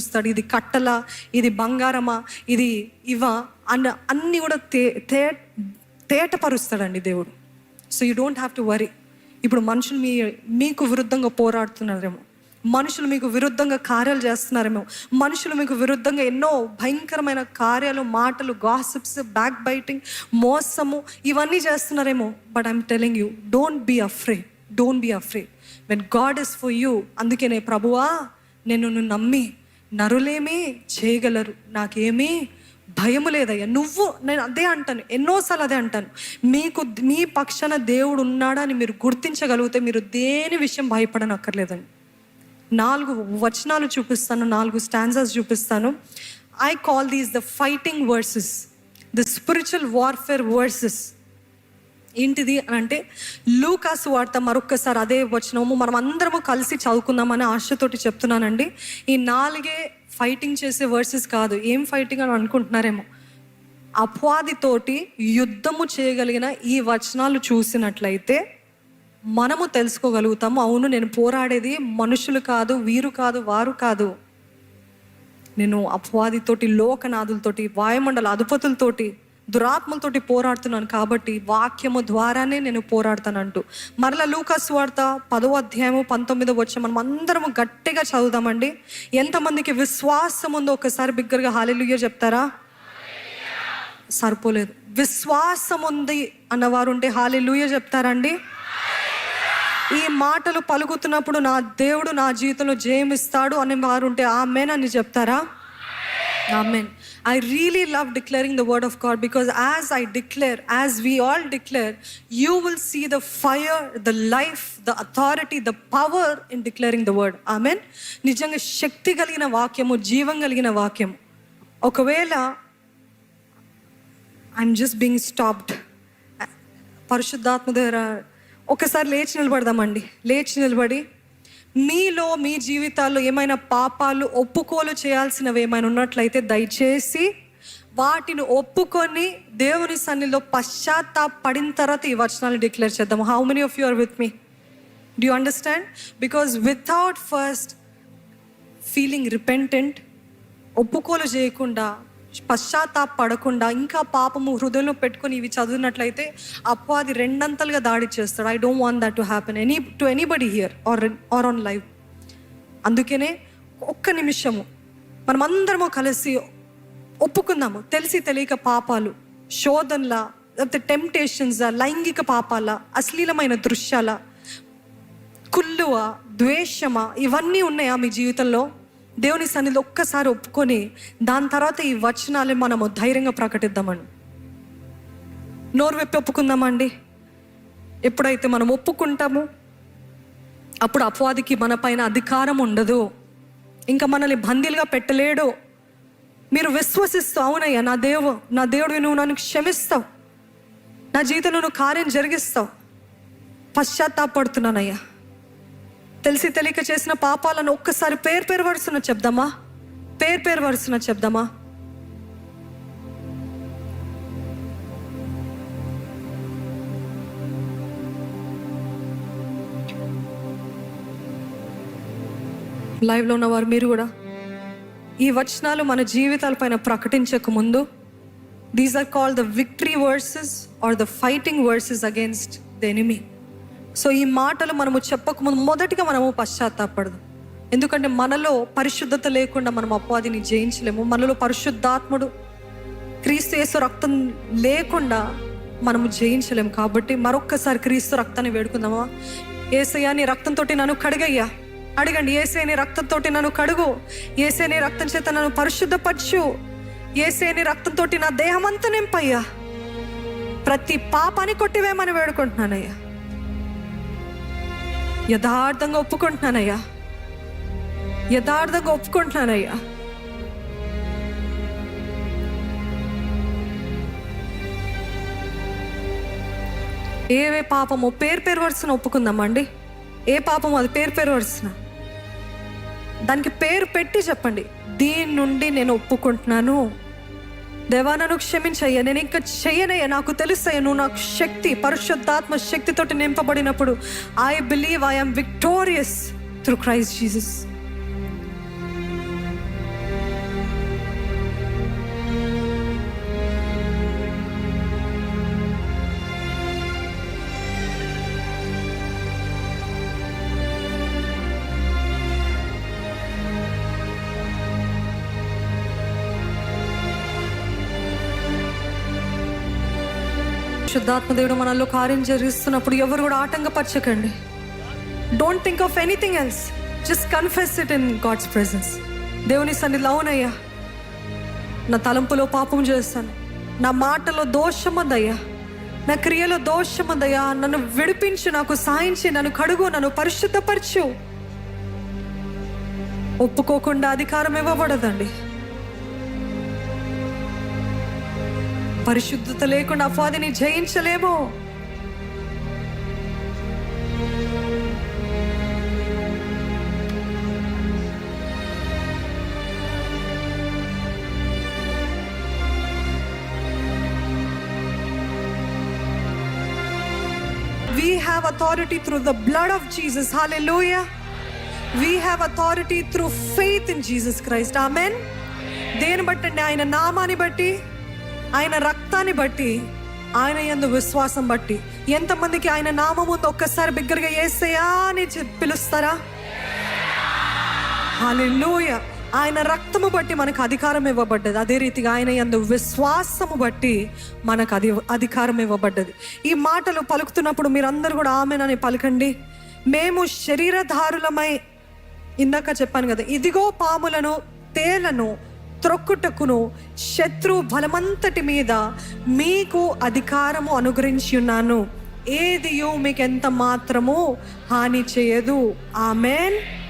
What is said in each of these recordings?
చూస్తాడు ఇది కట్టలా? ఇది బంగారమా? ఇది ఇవా? అన్న అన్నీ కూడా తే తే తేటపరుస్తాడండి దేవుడు. So you don't have to worry ఇప్పుడు మనుషులు మీ మీకు విరుద్ధంగా పోరాడుతున్నారేమో. మనుషులు మీకు విరుద్ధంగా కార్యాలు చేస్తున్నారేమో. మనుషులు మీకు విరుద్ధంగా ఎన్నో భయంకరమైన కార్యాలు మాటలు గాసిప్స్ బ్యాక్ బైటింగ్ మోసము ఇవన్నీ చేస్తున్నారేమో. But I'm telling you don't be afraid don't be afraid when God is for you అందుకనే ప్రభువా నేను నమ్మి నరులేమీ చేయగలరు నాకేమీ భయము లేదయ్యా. నువ్వు నేను అదే అంటాను ఎన్నోసార్లు అదే అంటాను. మీకు మీ పక్షాన దేవుడు ఉన్నాడా అని మీరు గుర్తించగలిగితే మీరు దేని విషయం భయపడనక్కర్లేదండి నాలుగు వచనాలు చూపిస్తాను నాలుగు స్టాన్సర్స్ చూపిస్తాను. I call these the fighting verses the spiritual warfare verses ఏంటిది అని అంటే లూకాస్ వార్త మరొక్కసారి అదే వచ్చినాము మనం అందరము కలిసి చదువుకుందామని ఆశతోటి చెప్తున్నానండి. ఈ నాలుగే ఫైటింగ్ చేసే వర్సెస్ కాదు. ఏం ఫైటింగ్ అని అనుకుంటున్నారేమో? అపవాదితోటి యుద్ధము చేయగలిగిన ఈ వచనాలు చూసినట్లయితే మనము తెలుసుకోగలుగుతాము. అవును నేను పోరాడేది మనుషులు కాదు వీరు కాదు వారు కాదు. నేను అపవాదితోటి లోకనాథులతోటి వాయుమండల అధిపతులతోటి దురాత్మలతోటి పోరాడుతున్నాను కాబట్టి వాక్యము ద్వారానే నేను పోరాడతానంటూ. మరల లూకాస్ వార్త పదో అధ్యాయము పంతొమ్మిదో వచ్చి మనం అందరము గట్టిగా చదువుదామండి. ఎంతమందికి విశ్వాసం ఉందో ఒకసారి బిగ్గరగా హాలిలుయ్య చెప్తారా? సరిపోలేదు. విశ్వాసం ఉంది అన్నవారు ఉంటే హాలిలుయ్య చెప్తారండి. ఈ మాటలు పలుకుతున్నప్పుడు నా దేవుడు నా జీవితంలో జయమిస్తాడు అనే వారు ఉంటే ఆమెన్ చెప్తారా? Amen I really love declaring the word of God because as I declare as we all declare you will see the fire the life the authority the power in declaring the word amen నిజంగా శక్తి కలిగిన వాక్యము జీవం కలిగిన వాక్యం ఒకవేళ I'm just being stopped పరిశుద్ధాత్మ దగ్గర ఒకసారి లేచి నిలబడదామండి. లేచి నిలబడి మీలో మీ జీవితాల్లో ఏమైనా పాపాలు ఒప్పుకోలు చేయాల్సినవి ఏమైనా ఉన్నట్లయితే దయచేసి వాటిని ఒప్పుకొని దేవుని సన్నిలో పశ్చాత్తాపడిన తర్వాత ఈ వచనాలు డిక్లేర్ చేద్దాం. How many of you are with me do you understand because without first feeling repentant ఒప్పుకోలు చేయకుండా పశ్చాత్తాపడకుండా ఇంకా పాపము హృదయంలో పెట్టుకొని ఇవి చదివినట్లయితే అపవాది రెండంతలుగా దాడి చేస్తాడు. I don't want that to happen any to anybody here are are on live అందుకనే ఒక్క నిమిషము మనమందరము కలిసి ఒప్పుకుందాము. తెలిసి తెలియక పాపాలు శోధనల లేకపోతే టెంప్టేషన్స్ లైంగిక పాపాల అశ్లీలమైన దృశ్యాల కుళ్ళువ ద్వేషమా ఇవన్నీ ఉన్నాయా మీ జీవితంలో? దేవుని సన్నిధిలో ఒక్కసారి ఒప్పుకొని దాని తర్వాత ఈ వచనాలు మనము ధైర్యంగా ప్రకటిద్దామండి. నోరు వెప్పి ఒప్పుకుందామండి. ఎప్పుడైతే మనం ఒప్పుకుంటామో అప్పుడు అపవాదికి మన పైన అధికారం ఉండదు. ఇంకా మనల్ని బందీలుగా పెట్టలేడు. మీరు విశ్వసిస్తూ అవునయ్యా నా దేవు నా దేవుడు నువ్వు నన్ను క్షమిస్తావు. నా జీవితంలో నువ్వు కార్యం జరిగిస్తావు. పశ్చాత్తాపడుతున్నానయ్యా. తెలిసి తెలియక చేసిన పాపాలను ఒక్కసారి పేరు పేరు వరుసన చెప్దామా? పేరు పేరు వరుసన చెప్దామా? లైవ్లో ఉన్నవారు మీరు కూడా. ఈ వచనాలు మన జీవితాలపైన ప్రకటించక ముందు these are call the victory verses are the fighting verses against the enemy so ఈ మాటలు మనము చెప్పకముందు మొదటిగా మనము పశ్చాత్తాపడదు. ఎందుకంటే మనలో పరిశుద్ధత లేకుండా మనం అపవాదిని జయించలేము. మనలో పరిశుద్ధాత్ముడు క్రీస్తు యేసు రక్తం లేకుండా మనము జయించలేము. కాబట్టి మరొక్కసారి క్రీస్తు రక్తాన్ని వేడుకుందామా? ఏసయ్యా నీ రక్తంతో నన్ను కడిగయ్యా. అడగండి ఏసే నీ రక్తంతో నన్ను కడుగు. ఏసే నీ రక్తం చేత నన్ను పరిశుద్ధపరచు. ఏసే నీ రక్తంతో నా దేహమంతా నింపయ్యా. ప్రతి పాపాన్ని కొట్టివేమని వేడుకుంటున్నానయ్యా. యథార్థంగా ఒప్పుకుంటున్నానయ్యా. యథార్థంగా ఒప్పుకుంటున్నానయ్యా. ఏవే పాపము పేరు పేరు వరుసన ఒప్పుకుందామండి. ఏ పాపము అది పేరు పేరు వరుసన. దానికి పేరు పెట్టి చెప్పండి. దీని నుండి నేను ఒప్పుకుంటున్నాను. దేవా నన్ను క్షమించయ్యా. నేను ఇంకా చెయ్యనయ్యా నాకు తెలుసయ్యా నువ్వు నాకు శక్తి పరిశుద్ధాత్మ శక్తితోటి నింపబడినప్పుడు. I believe I'm victorious through Christ Jesus శుద్ధాత్మ దేవుడు మనలో కార్యం జరిగిస్తున్నప్పుడు ఎవరు కూడా ఆటంకపరచకండి. Don't think of anything else just confess it in God's presence దేవుని సన్నిధిలో అవునయ్యా. నా తలంపులో పాపం చేస్తాను. నా మాటలో దోషమందయ్యా. నా క్రియలో దోషమదయ్యా. నన్ను విడిపించు నాకు సాయించి నన్ను కడుగు నన్ను పరిశుద్ధపరచు. ఒప్పుకోకుండా అధికారం ఇవ్వబడదండి. పరిశుద్ధత లేకుండా అపవాదిని జయించలేము We have authority through the blood of Jesus. Hallelujah. We have authority through faith in Jesus Christ. Amen. దేని బట్టండి ఆయన నామాన్ని బట్టి ఆయన రక్తాన్ని బట్టి ఆయన ఎందు విశ్వాసం బట్టి ఎంతమందికి ఆయన నామం ఒక్కసారి బిగ్గరగా ఏసయా అని పిలుస్తారా? హల్లెలూయా! ఆయన రక్తము బట్టి మనకు అధికారం ఇవ్వబడ్డది. అదే రీతిగా ఆయన యందు విశ్వాసము బట్టి మనకు అది అధికారం ఇవ్వబడ్డది. ఈ మాటలు పలుకుతున్నప్పుడు మీరందరూ కూడా ఆమెనని పలకండి. మేము శరీరధారులమై ఇందాక చెప్పాను కదా ఇదిగో పాములను తేలను త్రొక్కుటకును శత్రు బలమంతటి మీద మీకు అధికారము అనుగ్రహించి ఉన్నాను. ఏదియో మీకు ఎంత మాత్రము హాని చేయదు. ఆమెన్.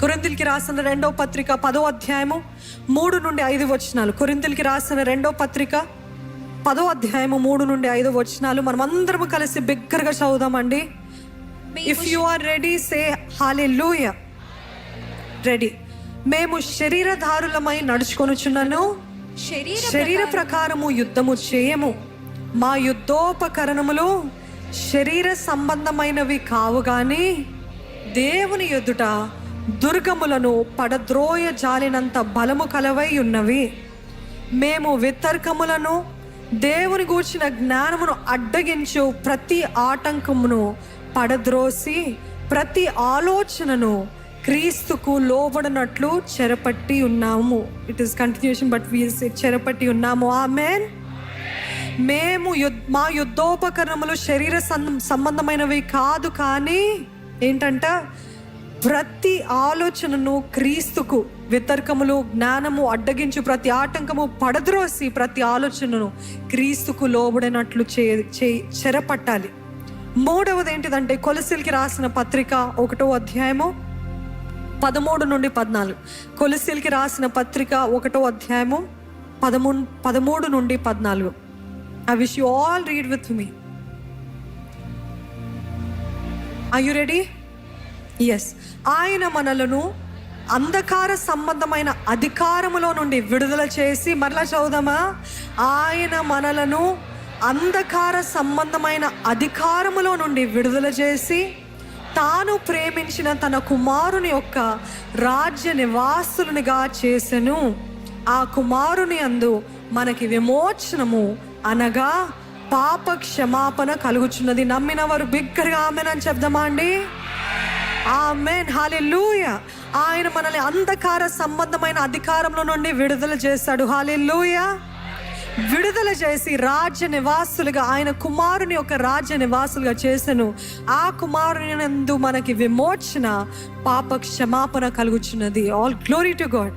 కొరింతిల్కి రాసిన రెండో పత్రిక పదో అధ్యాయము మూడు నుండి ఐదు వచనాలు. కొరింతిల్కి రాసిన రెండో పత్రిక పదో అధ్యాయము మూడు నుండి ఐదు వచనాలు. మనం అందరం కలిసి బిగ్గరగా చదువుదామండి. If you are ready say hallelujah ready మేము శరీరధారులమై నడుచుకొనుచున్నాను. శరీర శరీర ప్రకారము యుద్ధము చేయము. మా యుద్ధోపకరణములు శరీర సంబంధమైనవి కావు గాని దేవుని ఎదుట దుర్గములను పడద్రోయ జాలినంత బలము కలవై ఉన్నవి. మేము వితర్కములను దేవుని గూర్చిన జ్ఞానమును అడ్డగించు ప్రతి ఆటంకమును పడద్రోసి ప్రతి ఆలోచనను క్రీస్తుకు లోబడినట్లు చెరపట్టి ఉన్నాము. It is continuation but we చెరపట్టి ఉన్నాము. ఆమెన్ మేము యుద్ మా యుద్ధోపకరణములు శరీర సం- సంబంధమైనవి కాదు కానీ ఏంటంట? ప్రతి ఆలోచనను క్రీస్తుకు వితర్కములు జ్ఞానము అడ్డగించు ప్రతి ఆటంకము పడద్రోసి ప్రతి ఆలోచనను క్రీస్తుకు లోబడినట్లు చే చే- చెరపట్టాలి. మూడవది ఏంటిదంటే కొలసిల్కి రాసిన పత్రిక ఒకటో అధ్యాయము పదమూడు నుండి పద్నాలుగు. కొలసిల్కి రాసిన పత్రిక ఒకటో అధ్యాయము పదమూ పదమూడు నుండి పద్నాలుగు. I wish you all read with me I you ready yes ఆయన మనలను అంధకార సంబంధమైన అధికారములో నుండి విడుదల చేసి మరలా చదువుదామా? ఆయన మనలను అంధకార సంబంధమైన అధికారములో నుండి విడుదల చేసి తాను ప్రేమించిన తన కుమారుని యొక్క రాజ్య నివాసులనిగా చేసెను. ఆ కుమారుని అందు మనకి విమోచనము అనగా పాప క్షమాపణ కలుగుచున్నది. నమ్మిన వారు బిగ్గరగా ఆమెనని చెప్దామా అండి? ఆమెన్. హాలెలూయ ఆయన మనల్ని అంధకార సంబంధమైన అధికారంలో నుండి విడుదల చేశాడు. లూయా విడుదల చేసి రాజ్య నివాసులుగా ఆయన కుమారుని ఒక రాజ్య నివాసులుగా చేసను. ఆ కుమారుని నందు మనకి విమోచన పాప క్షమాపణ కలుగుచున్నది all glory to God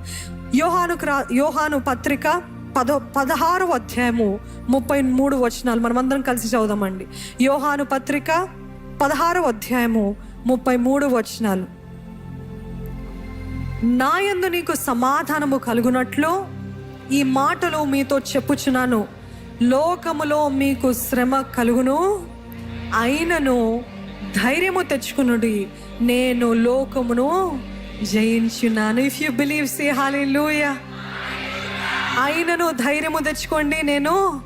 Yohanu Yohanu పత్రిక పదో పదహారు అధ్యాయము ముప్పై మూడు వచనాలు. మనమందరం కలిసి చదువుదామండి. యోహాను పత్రిక పదహారు అధ్యాయము ముప్పై మూడు వచనాలు. నాయందు నీకు సమాధానము కలుగునట్లు ఈ మాటలు మీతో చెప్పుచున్నాను. లోకములో మీకు శ్రమ కలుగును అయినను ధైర్యము తెచ్చుకునుడి. నేను లోకమును జయించున్నాను. If you believe hallelujah అయినను ధైర్యము తెచ్చుకోండి. నేను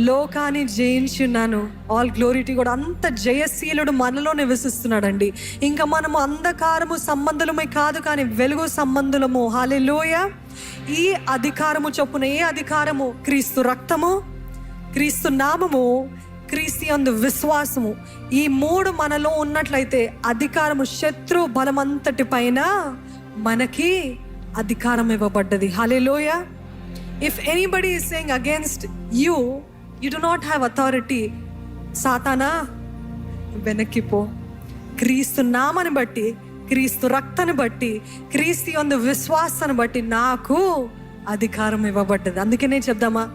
లోకాన్ని జయించున్నాను. ఆల్ గ్లోరిటీ కూడా అంత జయశీలుడు మనలో నివసిస్తున్నాడండి ఇంకా మనము అంధకారము సంబంధులమే కాదు కానీ వెలుగు సంబంధులము. హాలెలూయ ఈ అధికారము చొప్పున ఏ అధికారము? క్రీస్తు రక్తము క్రీస్తు నామము క్రీస్తు అందు విశ్వాసము. ఈ మూడు మనలో ఉన్నట్లయితే అధికారము శత్రు బలమంతటి పైన మనకి అధికారం ఇవ్వబడ్డది. Hallelujah if anybody is saying against you you do not have authority సాతానా వెనక్కిపో క్రీస్తు నామని బట్టి క్రీస్తు రక్తాన్ని బట్టి క్రీస్తు యొక్క విశ్వాసాన్ని బట్టి నాకు అధికారం ఇవ్వబడ్డది. అందుకనే చెప్దామా?